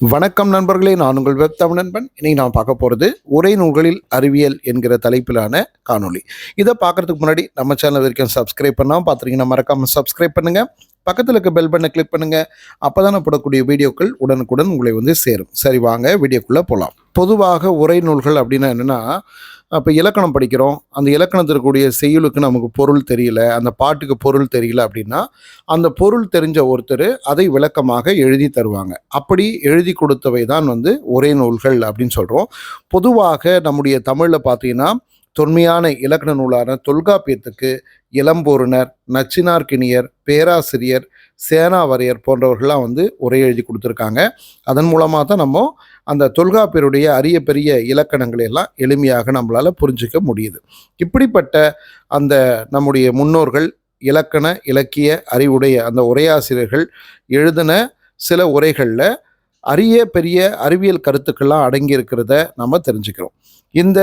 வணக்கம் நண்பர்களே நான் உங்கள் வெப் தமிழ் நண்பன். இன்னைக்கு நான் பார்க்க போகிறது உரை நூல்களில் அறிவியல் என்கிற தலைப்பிலான காணொளி. இதை பார்க்கறதுக்கு முன்னாடி நம்ம சேனல் வரைக்கும் சப்ஸ்கிரைப் பண்ணால் பார்த்துருக்கீங்கன்னா மறக்காமல் சப்ஸ்கிரைப் பண்ணுங்க. பக்கத்தில் இருக்க பெல் பட்டனை கிளிக் பண்ணுங்க. அப்போ தான் போடக்கூடிய வீடியோக்கள் உடனுக்குடன் உங்களை வந்து சேரும். சரி வாங்க வீடியோக்குள்ளே போகலாம் பொதுவாக உரை நூல்கள் அப்படின்னா என்னென்னா அப்போ இலக்கணம் படிக்கிறோம். அந்த இலக்கணத்தில் கூடிய செய்யுளுக்கு நமக்கு பொருள் தெரியல. அந்த பாட்டுக்கு பொருள் தெரியல அப்படின்னா அந்த பொருள் தெரிஞ்ச ஒருத்தர் அதை விளக்கமாக எழுதி தருவாங்க. அப்படி எழுதி கொடுத்தவை தான் வந்து ஒரே நூல்கள் அப்படின்னு சொல்கிறோம் பொதுவாக நம்முடைய தமிழில் பார்த்தீங்கன்னா தொன்மையான இலக்கண நூலான தொல்காப்பியத்துக்கு இளம்பொருணர் நச்சினார்கிணியர் பேராசிரியர் சேனாவரையர் போன்றவர்கள்லாம் வந்து உரை எழுதி கொடுத்துருக்காங்க. அதன் மூலமாக தான் நம்ம அந்த தொல்காப்பியருடைய அரிய பெரிய இலக்கணங்களை எல்லாம் எளிமையாக நம்மளால் புரிஞ்சிக்க முடியுது. இப்படிப்பட்ட அந்த நம்முடைய முன்னோர்கள் இலக்கண இலக்கிய அறிவுடைய அந்த உரையாசிரியர்கள் எழுதின சில உரைகளில் அரிய பெரிய அறிவியல் கருத்துக்கள்லாம் அடங்கியிருக்கிறத நம்ம தெரிஞ்சுக்கிறோம். இந்த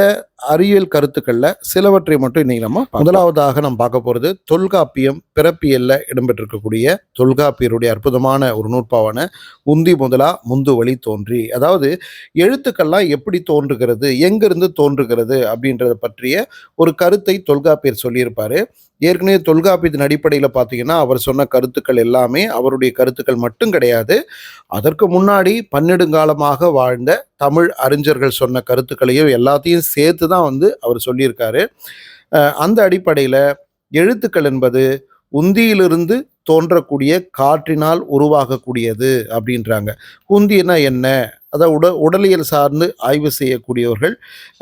அறிவியல் கருத்துக்களில் சிலவற்றை மட்டும் இன்னைக்கு நம்ம முதலாவதாக நம்ம பார்க்க போகிறது தொல்காப்பியம் பிறப்பியல்ல இடம்பெற்றிருக்கக்கூடிய தொல்காப்பியருடைய அற்புதமான ஒரு நூற்பாவான உந்தி முதலா முந்து வழி தோன்றி. அதாவது எழுத்துக்கள்லாம் எப்படி தோன்றுகிறது எங்கிருந்து தோன்றுகிறது அப்படின்றத பற்றிய ஒரு கருத்தை தொல்காப்பியர் சொல்லியிருப்பாரு. ஏற்கனவே தொல்காப்பியத்தின் அடிப்படையில் பார்த்தீங்கன்னா அவர் சொன்ன கருத்துக்கள் எல்லாமே அவருடைய கருத்துக்கள் மட்டும் கிடையாது. அதற்கு முன்னாடி பன்னெடுங்காலமாக வாழ்ந்த தமிழ் அறிஞர்கள் சொன்ன கருத்துக்களையும் எல்லாத்தையும் சேர்த்து தான் வந்து அவர் சொல்லியிருக்காரு. அந்த அடிப்படையில் எழுத்துக்கள் என்பது உந்தியிலிருந்து தோன்றக்கூடிய காற்றினால் உருவாகக்கூடியது அப்படின்றாங்க. உந்தினா என்ன? அதாவது உட உடலியல் சார்ந்து ஆய்வு செய்யக்கூடியவர்கள்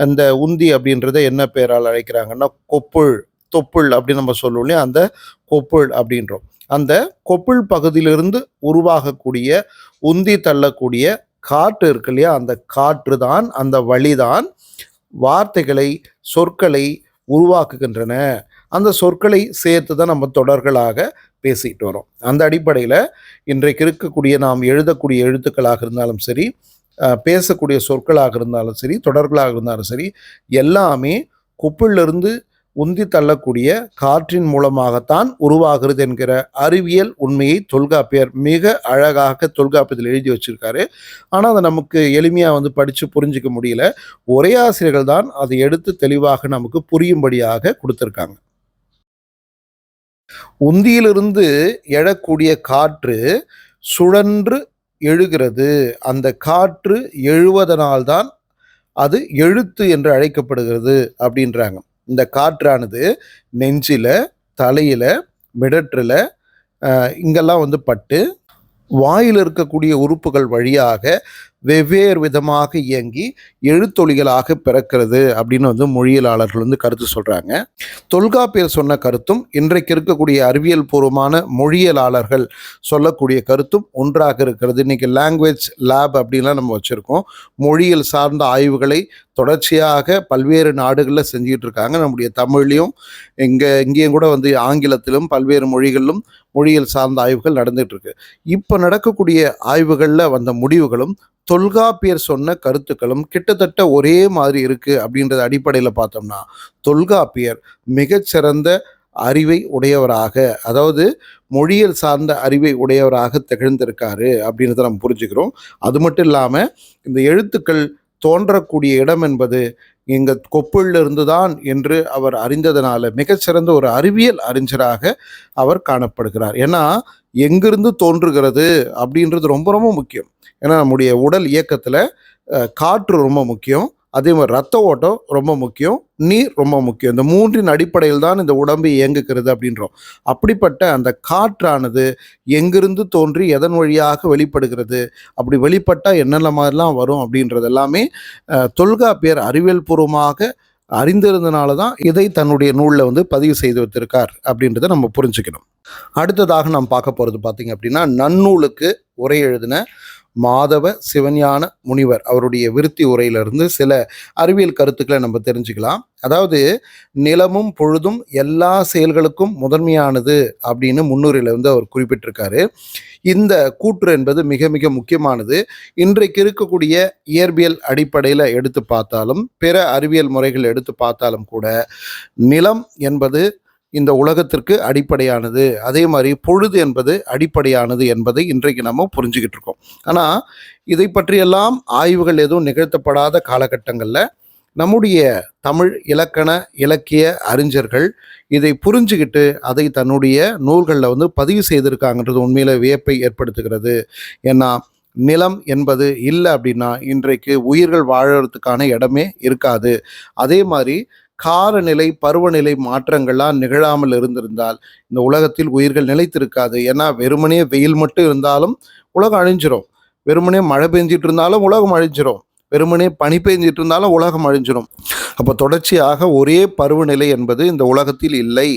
அந்த உந்தி அப்படின்றத என்ன பேரால் அழைக்கிறாங்கன்னா கொப்புள் தொப்புள் அப்படின்னு நம்ம சொல்லுவோம் இல்லையா? அந்த கொப்புள் அப்படின்றோம். அந்த கொப்புள் பகுதியிலிருந்து உருவாகக்கூடிய உந்தி தள்ளக்கூடிய காற்று இருக்கு இல்லையா? அந்த காற்று தான் அந்த வழிதான் வார்த்தைகளை சொற்களை உருவாக்குகின்றன. அந்த சொற்களை சேர்த்து தான் நம்ம தொடர்களாக பேசிட்டு வரோம். அந்த அடிப்படையில் இன்றைக்கு இருக்கக்கூடிய நாம் எழுதக்கூடிய எழுத்துக்களாக இருந்தாலும் சரி பேசக்கூடிய சொற்களாக இருந்தாலும் சரி தொடர்களாக இருந்தாலும் சரி எல்லாமே குப்பிலிருந்து உந்தி தள்ளக்கூடிய காற்றின் மூலமாகத்தான் உருவாகிறது என்கிற அறிவியல் உண்மையை தொல்காப்பியர் மிக அழகாக தொல்காப்பியத்தில் எழுதி வச்சிருக்காரு. ஆனால் அதை நமக்கு எளிமையாக வந்து படித்து புரிஞ்சிக்க முடியல. ஒரே ஆசிரியர்கள் தான் அதை எடுத்து தெளிவாக நமக்கு புரியும்படியாக கொடுத்துருக்காங்க. உந்தியிலிருந்து எழக்கூடிய காற்று சுழன்று எழுகிறது. அந்த காற்று எழுவதனால்தான் அது எழுத்து என்று அழைக்கப்படுகிறது அப்படின்றாங்க. இந்த காற்றானது நெஞ்சில தலையில மிடற்றில் இங்கெல்லாம் வந்து பட்டு வாயில் இருக்கக்கூடிய உறுப்புகள் வழியாக வெவ்வேறு விதமாக இயங்கி எழுத்தொலிகளாக பிறக்கிறது அப்படின்னு வந்து மொழியியலாளர்கள் வந்து கருத்து சொல்கிறாங்க தொல்காப்பியர் சொன்ன கருத்தும் இன்றைக்கு இருக்கக்கூடிய அறிவியல் பூர்வமான மொழியியலாளர்கள் சொல்லக்கூடிய கருத்தும் ஒன்றாக இருக்கிறது. இன்றைக்கி லாங்குவேஜ் லேப் அப்படின்லாம் நம்ம வச்சுருக்கோம். மொழியில் சார்ந்த ஆய்வுகளை தொடர்ச்சியாக பல்வேறு நாடுகளில் செஞ்சுக்கிட்டு இருக்காங்க. நம்முடைய தமிழ்லையும் இங்கே இங்கேயும் கூட வந்து ஆங்கிலத்திலும் பல்வேறு மொழிகளிலும் மொழியில் சார்ந்த ஆய்வுகள் நடந்துகிட்ருக்கு இப்போ நடக்கக்கூடிய ஆய்வுகளில் வந்த முடிவுகளும் தொல்காப்பியர் சொன்ன கருத்துக்களும் கிட்டத்தட்ட ஒரே மாதிரி இருக்குது அப்படின்றத அடிப்படையில் பார்த்தோம்னா தொல்காப்பியர் மிகச்சிறந்த அறிவை உடையவராக அதாவது மொழியியல் சார்ந்த அறிவை உடையவராக திகழ்ந்திருக்காரு அப்படின்றத நம்ம புரிஞ்சுக்கிறோம். அது மட்டும் இல்லாமல் இந்த எழுத்துக்கள் தோன்றக்கூடிய இடம் என்பது எங்கள் கொப்புள்ள இருந்துதான் என்று அவர் அறிந்ததனால மிகச்சிறந்த ஒரு அறிவியல் அறிஞராக அவர் காணப்படுகிறார். ஏன்னா எங்கிருந்து தோன்றுகிறது அப்படின்றது ரொம்ப ரொம்ப முக்கியம். ஏன்னா நம்முடைய உடல் இயக்கத்தில் காற்று ரொம்ப முக்கியம். அதே மாதிரி ரத்த ஓட்டம் ரொம்ப முக்கியம் நீர் ரொம்ப முக்கியம். இந்த மூன்றின் அடிப்படையில் தான் இந்த உடம்பு இயங்குகிறது அப்படின்றோம். அப்படிப்பட்ட அந்த காற்றானது எங்கிருந்து தோன்றி எதன் வழியாக வெளிப்படுகிறது அப்படி வெளிப்பட்டால் என்னென்ன மாதிரிலாம் வரும் அப்படின்றது எல்லாமே தொல்காப்பியர் அறிவியல் பூர்வமாக அறிந்திருந்தனால தான் இதை தன்னுடைய நூலில் வந்து பதிவு செய்து வைத்திருக்கார் அப்படின்றத நம்ம புரிஞ்சுக்கணும். அடுத்ததாக நாம் பார்க்க போகிறது பார்த்திங்க அப்படின்னா நன்னூலுக்கு உரை எழுதின மாதவ சிவஞான முனிவர் அவருடைய விருத்தி உரையிலிருந்து சில அறிவியல் கருத்துக்களை நம்ம தெரிஞ்சுக்கலாம். அதாவது நிலமும் பொழுதும் எல்லா செயல்களுக்கும் முதன்மையானது அப்படின்னு முன்னுரையில் வந்து அவர் குறிப்பிட்டிருக்காரு. இந்த கூற்று என்பது மிக மிக முக்கியமானது. இன்றைக்கு இருக்கக்கூடிய இயற்பியல் அடிப்படையில் எடுத்து பார்த்தாலும் பிற அறிவியல் முறைகள் எடுத்து பார்த்தாலும் கூட நிலம் என்பது இந்த உலகத்திற்கு அடிப்படையானது. அதே மாதிரி பொழுது என்பது அடிப்படையானது என்பதை இன்றைக்கு நம்ம புரிஞ்சுக்கிட்டு இருக்கோம். ஆனால் இதை பற்றியெல்லாம் ஆய்வுகள் எதுவும் நிகழ்த்தப்படாத காலகட்டங்களில் நம்முடைய தமிழ் இலக்கண இலக்கிய அறிஞர்கள் இதை புரிஞ்சுக்கிட்டு அதை தன்னுடைய நூல்களில் வந்து பதிவு செய்திருக்காங்கன்றது உண்மையில் வியப்பை ஏற்படுத்துகிறது. ஏன்னா நிலம் என்பது இல்லை அப்படின்னா இன்றைக்கு உயிர்கள் வாழறதுக்கான இடமே இருக்காது. அதே மாதிரி காலநிலை பருவநிலை மாற்றங்கள்லாம் நிகழாமல் இருந்திருந்தால் இந்த உலகத்தில் உயிர்கள் நிலைத்திருக்காது. ஏன்னா வெறுமனே வெயில் மட்டும் இருந்தாலும் உலகம் அழிஞ்சிரும். வெறுமனே மழை பெஞ்சிட்டு இருந்தாலும் உலகம் அழிஞ்சிரும். வெறுமனே பனி பெஞ்சிட்டு இருந்தாலும் உலகம் அழிஞ்சிடும் அப்போ தொடர்ச்சியாக ஒரே பருவநிலை என்பது இந்த உலகத்தில் இல்லை.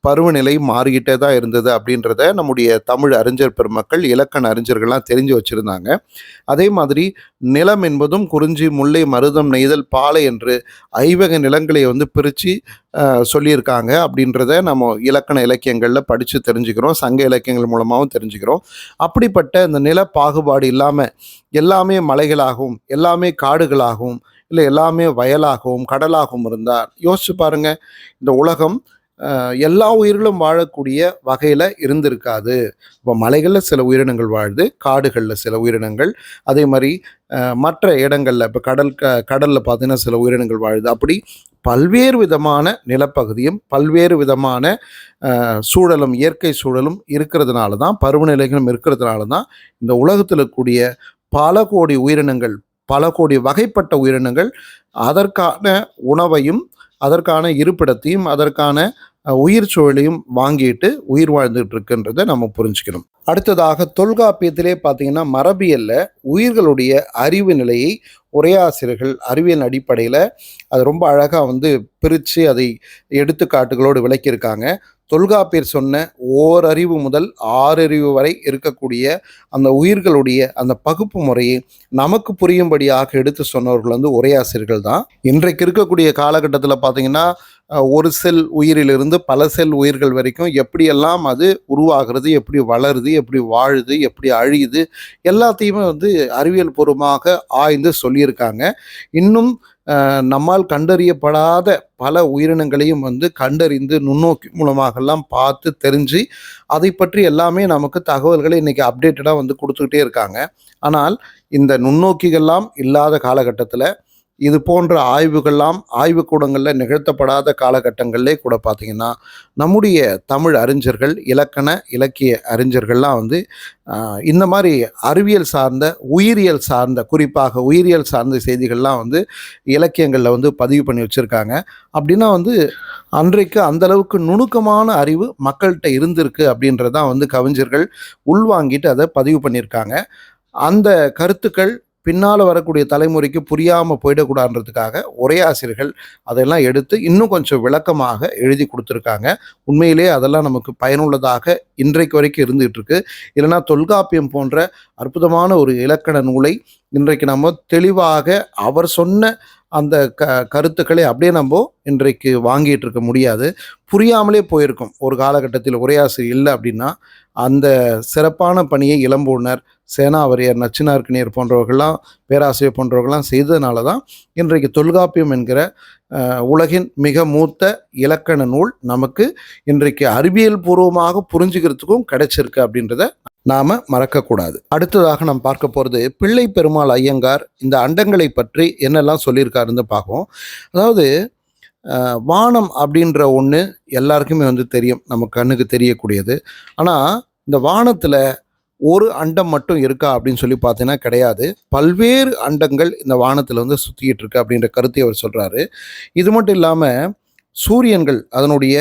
பருவநிலை மாறிக்கிட்டே தான் இருந்தது அப்படின்றத நம்முடைய தமிழ் அறிஞர் பெருமக்கள் இலக்கண அறிஞர்கள்லாம் தெரிஞ்சு வச்சுருந்தாங்க. அதே மாதிரி நிலம் என்பதும் குறிஞ்சி முல்லை மருதம் நெய்தல் பாலை என்று ஐவக நிலங்களை வந்து பிரித்து சொல்லியிருக்காங்க அப்படின்றத நம்ம இலக்கண இலக்கியங்களில் படித்து தெரிஞ்சுக்கிறோம் சங்க இலக்கியங்கள் மூலமாகவும் தெரிஞ்சுக்கிறோம். அப்படிப்பட்ட இந்த நில பாகுபாடு இல்லாமல் எல்லாமே மலைகளாகவும் எல்லாமே காடுகளாகவும் இல்லை எல்லாமே வயலாகவும் கடலாகவும் இருந்தால் யோசிச்சு பாருங்க இந்த உலகம் எல்லா உயிர்களும் வாழக்கூடிய வகையில் இருந்திருக்காது. இப்போ மலைகளில் சில உயிரினங்கள் வாழுது காடுகளில் சில உயிரினங்கள். அதே மாதிரி மற்ற இடங்களில் இப்போ கடல் க கடலில் பார்த்தீங்கன்னா சில உயிரினங்கள் வாழுது. அப்படி பல்வேறு விதமான நிலப்பகுதியும் பல்வேறு விதமான சூழலும் இயற்கை சூழலும் இருக்கிறதுனால தான் பருவநிலைகளும் இருக்கிறதுனால தான் இந்த உலகத்தில் இருக்கக்கூடிய பல கோடி உயிரினங்கள் பல கோடி வகைப்பட்ட உயிரினங்கள் அதற்கான உணவையும் அதற்கான இருப்பிடத்தையும் அதற்கான உயிர் சூழலையும் வாங்கிட்டு உயிர் வாழ்ந்துட்டு இருக்குன்றதை நம்ம புரிஞ்சுக்கணும். அடுத்ததாக தொல்காப்பியத்திலே பார்த்தீங்கன்னா மரபியல்ல உயிர்களுடைய அறிவு நிலையை உரையாசிரியர்கள் அறிவியல் அடிப்படையில் அது ரொம்ப அழகாக வந்து பிரித்து அதை எடுத்துக்காட்டுகளோடு விளக்கியிருக்காங்க. தொல்காப்பியர் சொன்ன ஓரறிவு முதல் ஆறறிவு வரை இருக்கக்கூடிய அந்த உயிர்களுடைய அந்த பகுப்பு முறையை நமக்கு புரியும்படியாக எடுத்து சொன்னவர்கள் வந்து உரையாசிரியர்கள் தான். இன்றைக்கு இருக்கக்கூடிய காலகட்டத்தில் பார்த்தீங்கன்னா ஒரு செல் உயிரிலிருந்து பல செல் உயிர்கள் வரைக்கும் எப்படியெல்லாம் அது உருவாகிறது எப்படி வளருது எப்படி வாழுது எப்படி அழியுது எல்லாத்தையுமே வந்து அறிவியல் பூர்வமாக ஆய்ந்து சொல்லியிருக்காங்க. இன்னும் நம்மால் கண்டறியப்படாத பல உயிரினங்களையும் வந்து கண்டறிந்து நுண்ணோக்கி மூலமாகலாம் பார்த்து தெரிஞ்சு அதை பற்றி எல்லாமே நமக்கு தகவல்களை இன்னைக்கு அப்டேட்டடாக வந்து கொடுத்துக்கிட்டே இருக்காங்க. ஆனால் இந்த நுண்ணோக்கிகள்லாம் இல்லாத காலகட்டத்தில் இது போன்ற ஆய்வுகள்லாம் ஆய்வுக்கூடங்களில் நிகழ்த்தப்படாத காலகட்டங்களிலே கூட பார்த்தீங்கன்னா நம்முடைய தமிழ் அறிஞர்கள் இலக்கண இலக்கிய அறிஞர்கள்லாம் வந்து இந்த மாதிரி அறிவியல் சார்ந்த உயிரியல் சார்ந்த குறிப்பாக உயிரியல் சார்ந்த செய்திகள்லாம் வந்து இலக்கியங்களில் வந்து பதிவு பண்ணி வச்சுருக்காங்க. அப்படின்னா வந்து அன்றைக்கு அந்த அளவுக்கு நுணுக்கமான அறிவு மக்கள்கிட்ட இருந்திருக்கு அப்படின்றதான் வந்து கவிஞர்கள் உள்வாங்கிட்டு அதை பதிவு பண்ணியிருக்காங்க. அந்த கருத்துக்கள் பின்னால் வரக்கூடிய தலைமுறைக்கு புரியாமல் போயிடக்கூடாதுன்றதுக்காக ஒரே ஆசிரியர்கள் அதெல்லாம் எடுத்து இன்னும் கொஞ்சம் விளக்கமாக எழுதி கொடுத்துருக்காங்க. உண்மையிலே அதெல்லாம் நமக்கு பயனுள்ளதாக இன்றைக்கு வரைக்கும் இருந்துகிட்டு இருக்கு. இல்லைன்னா தொல்காப்பியம் போன்ற அற்புதமான ஒரு இலக்கண நூலை இன்றைக்கு நம்ம தெளிவாக அவர் சொன்ன அந்த க கருத்துக்களை அப்படியே நம்ம இன்றைக்கு வாங்கிட்டு இருக்க முடியாது. புரியாமலே போயிருக்கும். ஒரு காலகட்டத்தில் உரையாசிரியர் இல்லை அப்படின்னா அந்த சிறப்பான பணியை இளம்பூர்ணர் சேனாவரியர் நச்சினார்க்கினியர் போன்றவர்கள்லாம் பேராசிரியர் போன்றவர்கள்லாம் செய்ததுனால தான் இன்றைக்கு தொல்காப்பியம் என்கிற உலகின் மிக மூத்த இலக்கண நூல் நமக்கு இன்றைக்கு அறிவியல் பூர்வமாக புரிஞ்சுக்கிறதுக்கும் கிடைச்சிருக்கு அப்படின்றத நாம மறக்கக்கூடாது. அடுத்ததாக நாம் பார்க்க போகிறது பிள்ளை பெருமாள் ஐயங்கார் இந்த அண்டங்களை பற்றி என்னெல்லாம் சொல்லியிருக்காருன்னு பார்ப்போம். அதாவது வானம் அப்படின்ற ஒன்று எல்லாருக்குமே வந்து தெரியும் நம்ம கண்ணுக்கு தெரியக்கூடியது. ஆனால் இந்த வானத்தில் ஒரு அண்டம் மட்டும் இருக்கா அப்படின்னு சொல்லி பார்த்தீங்கன்னா கிடையாது. பல்வேறு அண்டங்கள் இந்த வானத்தில் வந்து சுற்றிக்கிட்டு இருக்கு அப்படின்ற கருத்தை அவர் சொல்கிறாரு இது மட்டும் இல்லாமல் சூரியன்கள் அதனுடைய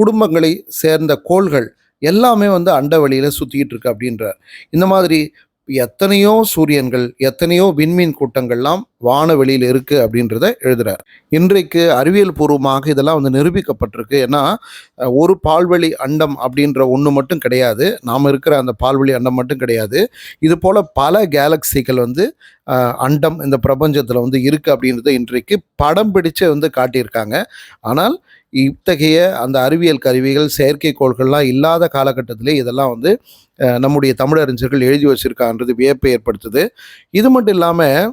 குடும்பங்களை சேர்ந்த கோள்கள் எல்லாமே வந்து அண்டவெளியில் சுற்றிக்கிட்டு இருக்கு அப்படின்றார். இந்த மாதிரி எத்தனையோ சூரியன்கள் எத்தனையோ விண்மீன் கூட்டங்கள்லாம் வானவெளியில் இருக்குது அப்படின்றத எழுதுகிறார் இன்றைக்கு அறிவியல் பூர்வமாக இதெல்லாம் வந்து நிரூபிக்கப்பட்டிருக்கு. ஏன்னா ஒரு பால்வெளி அண்டம் அப்படின்ற ஒன்று மட்டும் கிடையாது. நாம் இருக்கிற அந்த பால்வெளி அண்டம் மட்டும் கிடையாது. இது போல் பல கேலக்சிகள் வந்து அண்டம் இந்த பிரபஞ்சத்தில் வந்து இருக்குது அப்படின்றத இன்றைக்கு படம் பிடிச்சு வந்து காட்டியிருக்காங்க. ஆனால் இத்தகைய அந்த அறிவியல் கருவிகள் செயற்கைக்கோள்கள்லாம் இல்லாத காலகட்டத்திலே இதெல்லாம் வந்து நம்முடைய தமிழறிஞர்கள் எழுதி வச்சிருக்கான்றது வியப்பை ஏற்படுத்துது. இது மட்டும் இல்லாமல்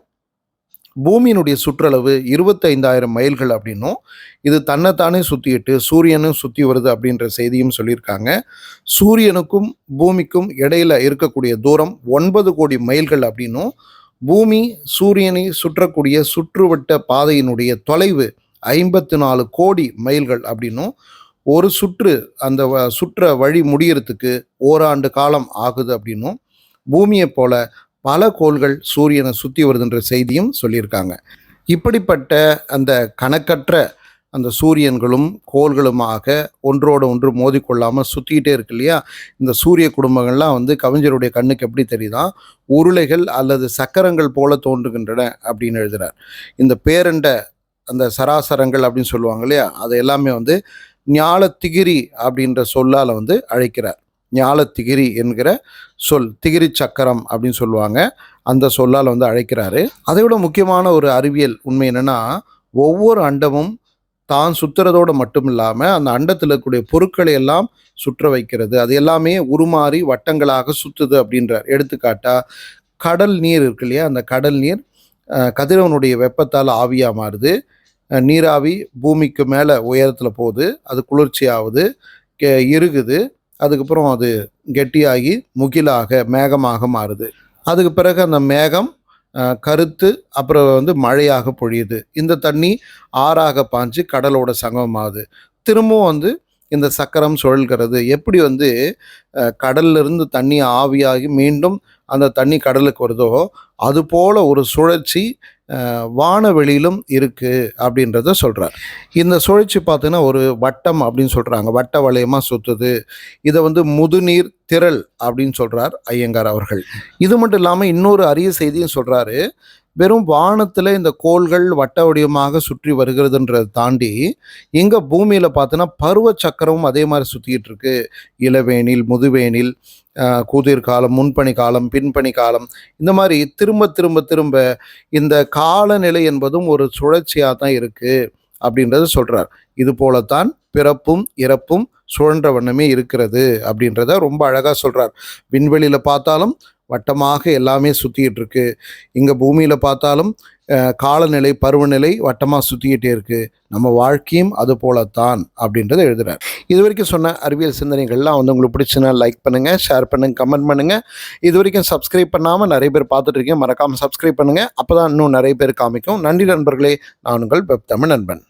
பூமியினுடைய சுற்றளவு இருபத்தைந்தாயிரம் மைல்கள் அப்படின்னும் இது தன்னைத்தானே சுற்றிட்டு சூரியனும் சுற்றி வருது அப்படின்ற செய்தியும் சொல்லியிருக்காங்க. சூரியனுக்கும் பூமிக்கும் இடையில இருக்கக்கூடிய தூரம் ஒன்பது கோடி மைல்கள் அப்படின்னும் பூமி சூரியனை சுற்றக்கூடிய சுற்றுவட்ட பாதையினுடைய தொலைவு ஐம்பத்து நாலு கோடி மைல்கள் அப்படின்னும் ஒரு சுற்று அந்த வ- சுற்ற வழி முடியறதுக்கு ஓராண்டு காலம் ஆகுது அப்படின்னும் பூமியைப் போல பல கோள்கள் சூரியனை சுற்றி வருதுன்ற செய்தியும் சொல்லியிருக்காங்க. இப்படிப்பட்ட அந்த கணக்கற்ற அந்த சூரியன்களும் கோள்களுமாக ஒன்றோடு ஒன்று மோதிக்கொள்ளாமல் சுற்றிக்கிட்டே இருக்கு இல்லையா? இந்த சூரிய குடும்பங்கள்லாம் வந்து கவிஞருடைய கண்ணுக்கு எப்படி தெரியுதான் உருளைகள் அல்லது சக்கரங்கள் போல தோன்றுகின்றன அப்படின்னு எழுதுகிறார் இந்த பேரண்ட அந்த சராசரங்கள் அப்படின்னு சொல்லுவாங்க இல்லையா? அது எல்லாமே வந்து ஞாலத்திகிரி அப்படின்ற சொல்லால் வந்து அழைக்கிறார். ஞாலத்திகிரி என்கிற சொல் திகிரி சக்கரம் அப்படின்னு சொல்லுவாங்க. அந்த சொல்லால் வந்து அழைக்கிறாரு. அதை விட முக்கியமான ஒரு அறிவியல் உண்மை என்னன்னா ஒவ்வொரு அண்டமும் தான் சுற்றுறதோடு மட்டும் இல்லாமல் அந்த அண்டத்தில் இருக்கக்கூடிய பொருட்களை எல்லாம் சுற்ற வைக்கிறது. அது எல்லாமே உருமாறி வட்டங்களாக சுற்றுது அப்படின்றார். எடுத்துக்காட்டாக கடல் நீர் இருக்கு இல்லையா? அந்த கடல் நீர் கதிரவனுடைய வெப்பத்தால் ஆவியாக மாறுது. நீராவி பூமிக்கு மேலே உயரத்தில் போகுது. அது குளிர்ச்சியாகுது கே இருகுது அதுக்கப்புறம் அது கெட்டியாகி முகிலாக மேகமாக மாறுது. அதுக்கு பிறகு அந்த மேகம் கருத்து அப்புறம் வந்து மழையாக பொழியுது. இந்த தண்ணி ஆறாக பாஞ்சு கடலோட சங்கமமாகுது. திரும்பவும் வந்து இந்த சக்கரம் சுழல்கிறது? எப்படி வந்து கடல்லிருந்து தண்ணி ஆவியாகி மீண்டும் அந்த தண்ணி கடலுக்கு வருதோ அது போல ஒரு சுழற்சி வானவெளியிலும் இருக்குது அப்படின்றத சொல்கிறார் இந்த சுழற்சி பார்த்தீங்கன்னா ஒரு வட்டம் அப்படின்னு சொல்கிறாங்க வட்ட வளையமாக சுற்றுது இதை வந்து முதுநீர் திரள் அப்படின்னு சொல்கிறார் ஐயங்கார் அவர்கள். இது மட்டும் இல்லாமல் இன்னொரு அரிய செய்தியும் சொல்கிறாரு வெறும் வானத்தில் இந்த கோள்கள் வட்ட வடிவமாக சுற்றி வருகிறதுன்றதை தாண்டி இங்கே பூமியில் பார்த்தோன்னா பருவ சக்கரமும் அதே மாதிரி சுற்றிக்கிட்டு இருக்கு. இளவேனில் முதுவேனில் ஆஹ், கூதிர் காலம் முன்பணி காலம் பின்பணி காலம். இந்த மாதிரி திரும்ப திரும்ப திரும்ப இந்த காலநிலை என்பதும் ஒரு சுழற்சியாக தான் இருக்குது அப்படின்றத சொல்கிறார் இது போலத்தான் பிறப்பும் இறப்பும் சுழன்ற வண்ணமே இருக்கிறது அப்படின்றத ரொம்ப அழகாக சொல்கிறார் விண்வெளியில் பார்த்தாலும் வட்டமாக எல்லாமே சுற்றிக்கிட்டு இருக்கு இங்கே பூமியில் பார்த்தாலும் காலநிலை பருவநிலை வட்டமாக சுற்றிக்கிட்டே இருக்கு. நம்ம வாழ்க்கையும் அது போலத்தான் அப்படின்றத எழுதுறார். இது வரைக்கும் சொன்ன அறிவியல் சிந்தனைகள்லாம் வந்து உங்களுக்கு பிடிச்சுன்னா லைக் பண்ணுங்கள் ஷேர் பண்ணுங்கள் கமெண்ட் பண்ணுங்கள் இது வரைக்கும் சப்ஸ்கிரைப் பண்ணாமல் நிறைய பேர் பார்த்துட்டு இருக்கேன் மறக்காமல் சப்ஸ்கிரைப் பண்ணுங்கள் அப்போ தான் இன்னும் நிறைய பேர் காமிக்கும். நன்றி நண்பர்களே நான் உங்கள் வெப் தமிழ் நண்பன்.